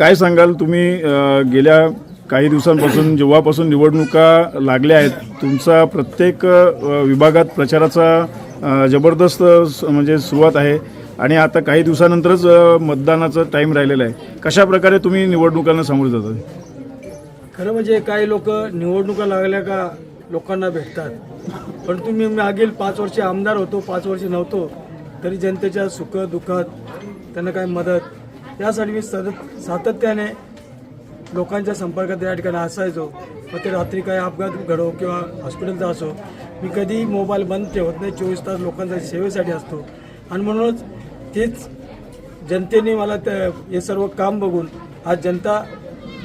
काय सांगाल? तुम्ही गेल्या काही दिवसांपासून जेव्हापासून निवडणुका लागल्या आहेत तुमचा प्रत्येक विभागात प्रचाराचा जबरदस्त स- म्हणजे सुरुवात आहे आणि आता काही दिवसानंतरच मतदानाचं मतदानाचा टाईम राहिलेला आहे. कशा प्रकारे तुम्ही निवडणुकांना सामोरे जातात खरं म्हणजे काही लोक निवडणुका लागल्या का लोकांना भेटतात. परंतु मी मागील पाच वर्षे आमदार होतो पाच वर्ष नव्हतो तरी जनतेच्या सुख दुःखात त्यांना काय मदत यासाठी मी सतत सातत्याने लोकांच्या संपर्कात या ठिकाणी असायचो. मग ते रात्री काही अपघात घडो किंवा हॉस्पिटलचा असो मी कधी मोबाईल बंद ठेवत नाही. चोवीस तास लोकांच्या सेवेसाठी असतो. आणि म्हणूनच तेच जनतेने मला ते हे सर्व काम बघून आज जनता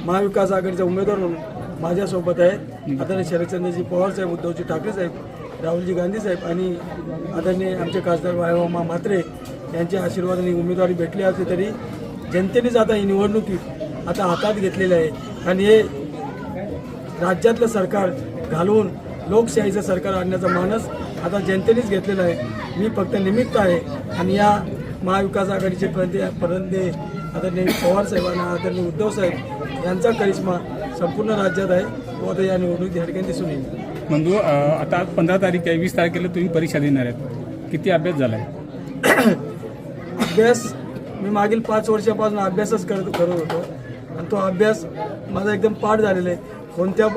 महाविकास आघाडीचा उमेदवार म्हणून माझ्यासोबत आहे. आदरणीय शरदचंद्रजी पवार साहेब उद्धवजी ठाकरे साहेब राहुलजी गांधी साहेब आणि आदरणीय आमचे खासदार वायवा म्हात्रे यांच्या आशीर्वादाने उमेदवारी भेटली असली तरी जनतेनेच आता ही निवडणुकीत आता हातात घेतलेली आहे. आणि हे राज्यातलं सरकार घालवून लोकशाहीचं सरकार आणण्याचा मानस आता जनतेनेच घेतलेला आहे. मी फक्त निमित्त आहे. आणि या महाविकास आघाडीचे प्रति परंदे आदरणीय पवार साहेब आणि आदरणीय उद्धव साहेब यांचा करिश्मा संपूर्ण राज्यात आहे. तो आता या निवडणुकीत या ठिकाणी दिसून येईल. बंधू आता पंधरा तारीख आहे. वीस तारखेला तुम्ही परीक्षा देणार आहेत. किती अभ्यास झाला आहे अभ्यास मी मागील पाच वर्षापासून अभ्यासच करत करत होतो. आणि तो अभ्यास माझा एकदम पाठ झालेला आहे. कोणत्या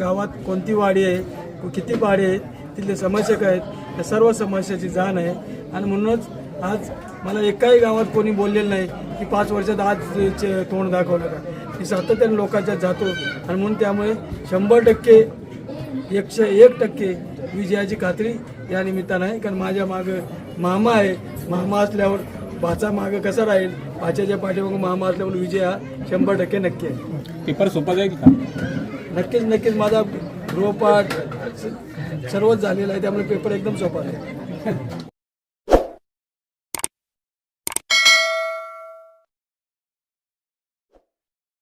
गावात कोणती वाडी आहे किती वाडी आहेत तिथले समस्या काय आहेत या सर्व समस्याची जाण आहे. आणि म्हणूनच आज मला एकाही गावात कोणी बोललेलं नाही की पाच वर्षात आज चे- तोंड दाखवलं का? मी सातत्याने लोकांच्यात जातो आणि म्हणून त्यामुळे शंभर टक्के एकशे एक टक्के विजयाची खात्री या निमित्तानं आहे. कारण माझ्या मागं मामा आहे. मामा असल्यावर भाचा मागं कसा राहील? भाच्याच्या पाठीमागं मामा असल्यावर विजय हा शंभर टक्के नक्की आहे. पेपर सोपा जाईल का? नक्कीच नक्कीच. माझा गृहपाठ सर्वच झालेला आहे त्यामुळे पेपर एकदम सोपा आहे